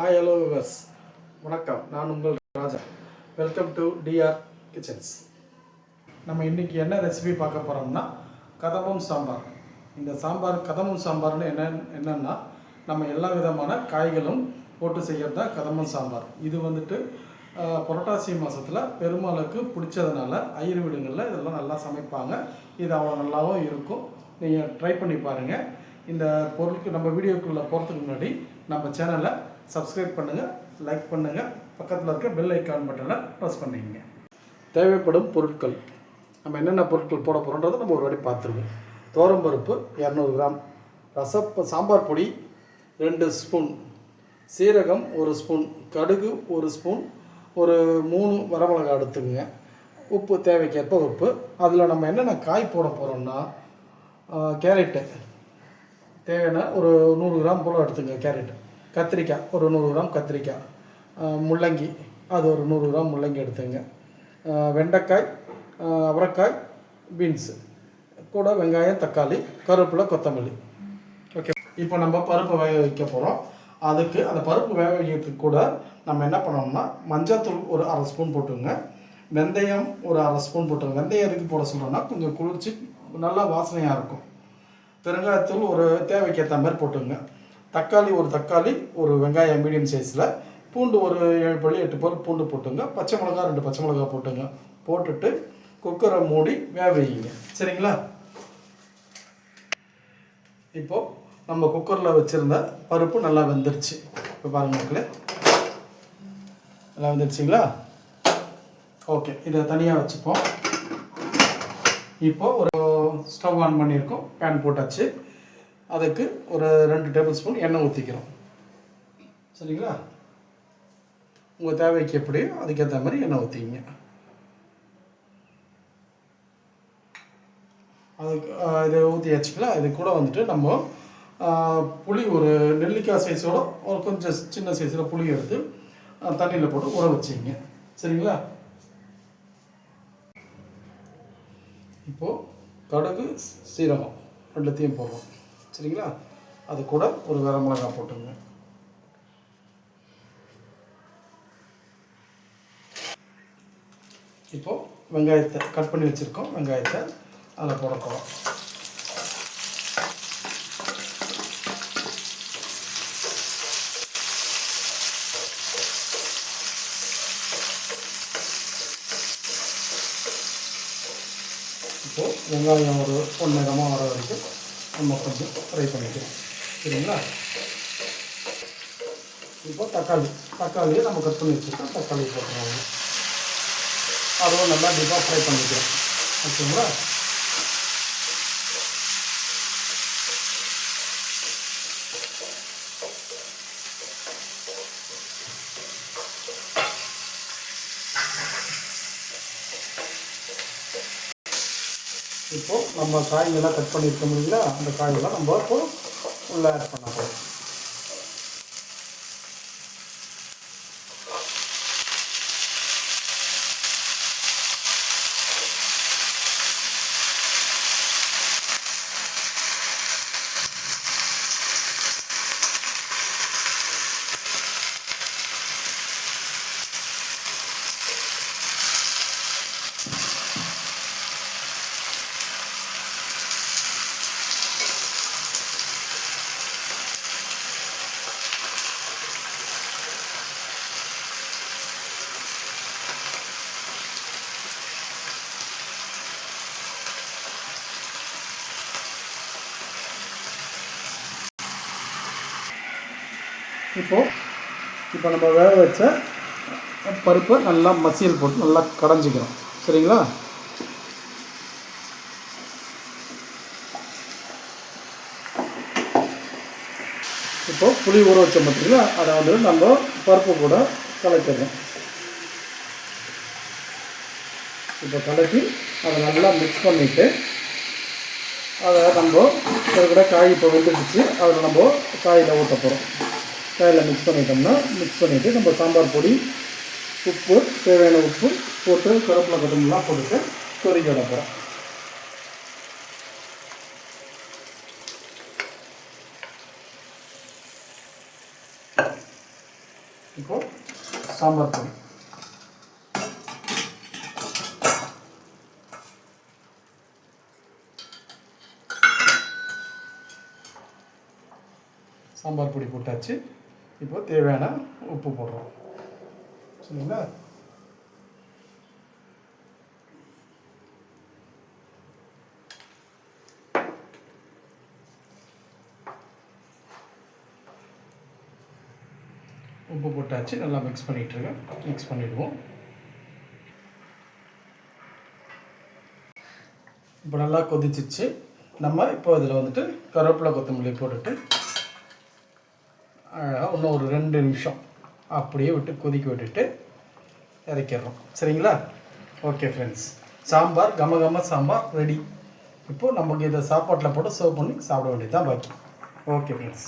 Hi hello viewers வணக்கம். நான் உங்கள் Raja. Welcome to TR kitchens நம்ம இன்றைக்கி என்ன ரெசிபி பார்க்க போகிறோம்னா கதம்பம் சாம்பார். இந்த சாம்பார் கதம்பம் சாம்பார்னு என்ன என்னன்னா நம்ம எல்லா விதமான காய்களும் போட்டு செய்கிறது தான் கதம்பம் சாம்பார். இது வந்துட்டு புரட்டாசி மாதத்தில் பெருமாளுக்கு பிடிச்சதுனால ஐயர் வீடுங்களில் இதெல்லாம் நல்லா சமைப்பாங்க. இது அவ்வளோ நல்லாவும் இருக்கும். நீங்கள் ட்ரை பண்ணி பாருங்கள் இந்த பொருளுக்கு நம்ம வீடியோக்குள்ளே போகிறதுக்கு முன்னாடி நம்ம சேனலை சப்ஸ்கிரைப் பண்ணுங்கள் லைக் பண்ணுங்கள் பக்கத்தில் இருக்க பெல் ஐக்கான் பட்டனை ப்ரெஸ் பண்ணிக்கங்க தேவைப்படும் பொருட்கள். நம்ம என்னென்ன பொருட்கள் போட போகிறோன்றதை நம்ம ஒரு வாட்டி பார்த்துருவோம். தோரம்பருப்பு இரநூறு கிராம். ரசப்ப சாம்பார் பொடி ரெண்டு ஸ்பூன் சீரகம் ஒரு ஸ்பூன் கடுகு ஒரு ஸ்பூன் ஒரு மூணு வரமிளகா எடுத்துக்கோங்க. உப்பு தேவைக்கேற்ப உப்பு. அதில் நம்ம என்னென்ன காய் போட போகிறோம்னா கேரட்டு. தேவையான ஒரு நூறு கிராம் போல் எடுத்துங்க கேரட்டு. கத்திரிக்காய் ஒரு நூறு கிராம் கத்திரிக்காய். முள்ளங்கி அது ஒரு நூறு கிராம் முள்ளங்கி எடுத்துங்க வெண்டைக்காய் அவரைக்காய் பீன்ஸு கூட வெங்காயம் தக்காளி கருவேப்பிலை கொத்தமல்லி. ஓகே இப்போ நம்ம பருப்பு வேக வைக்க போகிறோம் அதுக்கு அந்த பருப்பு வேக வைக்கிறதுக்கு கூட நம்ம என்ன பண்ணோம்னா மஞ்சள்தூள் ஒரு அரை ஸ்பூன் போட்டுங்க. வெந்தயம் ஒரு அரை ஸ்பூன் போட்டுங்க வெந்தயம் எதுக்கு போட சொல்கிறோன்னா கொஞ்சம் குளிர்ச்சி நல்லா வாசனையாக இருக்கும். பெருங்காயத்தூள் ஒரு தேவைக்கேற்ற மாதிரி போட்டுங்க. தக்காளி ஒரு தக்காளி ஒரு வெங்காயம் மீடியம் சைஸில் பூண்டு ஒரு ஏழு பள்ளி எட்டு பல் பூண்டு போட்டுங்க. பச்சை மிளகா ரெண்டு பச்சை மிளகா போட்டுங்க. போட்டுட்டு குக்கரை மூடி வேக வைங்க. சரிங்களா? இப்போது நம்ம குக்கரில் வச்சுருந்த பருப்பு நல்லா வெந்துருச்சு. இப்போ பாருங்கள் மக்களே. நல்லா வந்துருச்சுங்களா? ஓகே. இதை தனியாக வச்சுப்போம். இப்போ ஒரு ஸ்டவ் ஆன் பண்ணியிருக்கோம். பேன் போட்டாச்சு. அதுக்கு ஒரு ரெண்டு டேபிள் ஸ்பூன் எண்ணெய் ஊற்றிக்கிறோம் சரிங்களா? உங்கள் தேவைக்கு எப்படியோ அதுக்கேற்ற மாதிரி எண்ணெய் ஊற்றிங்க அதுக்கு இதை இதை வச்சுக்கலாம் இது கூட வந்துட்டு நம்ம புளி ஒரு நெல்லிக்காய் சைஸோட ஒரு கொஞ்சம் சின்ன சைஸில் புளி எடுத்து தண்ணியில் போட்டு ஊற வச்சிங்க. சரிங்களா? இப்போது கடுகு சீரகம் ரெண்டுத்தையும் போடுறோம். சரிங்களா? அது கூட ஒரு வேற மிளகாய் போட்டுங்க இப்போது வெங்காயத்தை கட் பண்ணி வச்சுருக்கோம். வெங்காயத்தை அதில் போட போகிறோம் இப்போது வெங்காயம் ஒரு பொன்னிறமாக வர வரைக்கும் நம்ம கொஞ்சம் ஃப்ரை பண்ணிக்கலாம் சரிங்களா? இப்போ தக்காளி. தக்காளியை நம்ம கட் பண்ணி வச்சுருக்கோம் தக்காளி போட்டுருவாங்க. அதுவும் நல்லா டீப்பாக ஃப்ரை பண்ணிக்கிறோம் ஓகேங்களா? இப்போது நம்ம காய்கள்லாம் கட் பண்ணியிருக்க முடியுங்களா அந்த காயெல்லாம் நம்ம இப்போது உள்ளே ஆட் பண்ண போகிறோம் இப்போது இப்போ நம்ம வேக வச்ச பருப்பை நல்லா மசியல் போட்டு நல்லா கடைஞ்சிக்கிறோம். சரிங்களா? இப்போது புளி ஊற வச்ச பார்த்தீங்களா அதை வந்து நம்ம பருப்பு கூட கலக்கிறோம். இப்போ கலக்கி அதை நல்லா மிக்ஸ் பண்ணிவிட்டு அதை நம்ம ஒரு கூட காய் இப்போ வெந்துடுச்சு அதில் நம்ம காயில் ஊற்ற போகிறோம் காயில் மிக்ஸ் பண்ணிட்டோம்னா மிக்ஸ் பண்ணிவிட்டு நம்ம சாம்பார் பொடி உப்பு தேவையான உப்பு போட்டு கருப்பில் கொத்தமல்லாம் போட்டுட்டு கொதிக்க விட போகிறோம் இப்போது சாம்பார் பொடி. சாம்பார் பொடி போட்டாச்சு. இப்போ தேவையான உப்பு போடுறோம். சரிங்களா? உப்பு போட்டாச்சு நல்லா மிக்ஸ் பண்ணிகிட்ருக்கேன் மிக்ஸ் பண்ணிவிடுவோம் இப்போ நல்லா கொதிச்சிச்சு. நம்ம இப்போ இதில் வந்துட்டு கருவேப்பிலை கொத்தமல்லி போட்டுட்டு அழகாக இன்னும் ஒரு ரெண்டு நிமிஷம். அப்படியே விட்டு கொதிக்க விட்டுட்டு இறக்கிடுறோம். சரிங்களா? ஓகே ஃப்ரெண்ட்ஸ் சாம்பார் கம கம சாம்பார் ரெடி இப்போது நமக்கு இதை சாப்பாட்டில் போட்டு சர்வ் பண்ணி சாப்பிட வேண்டியது தான் பாக்கி. Okay friends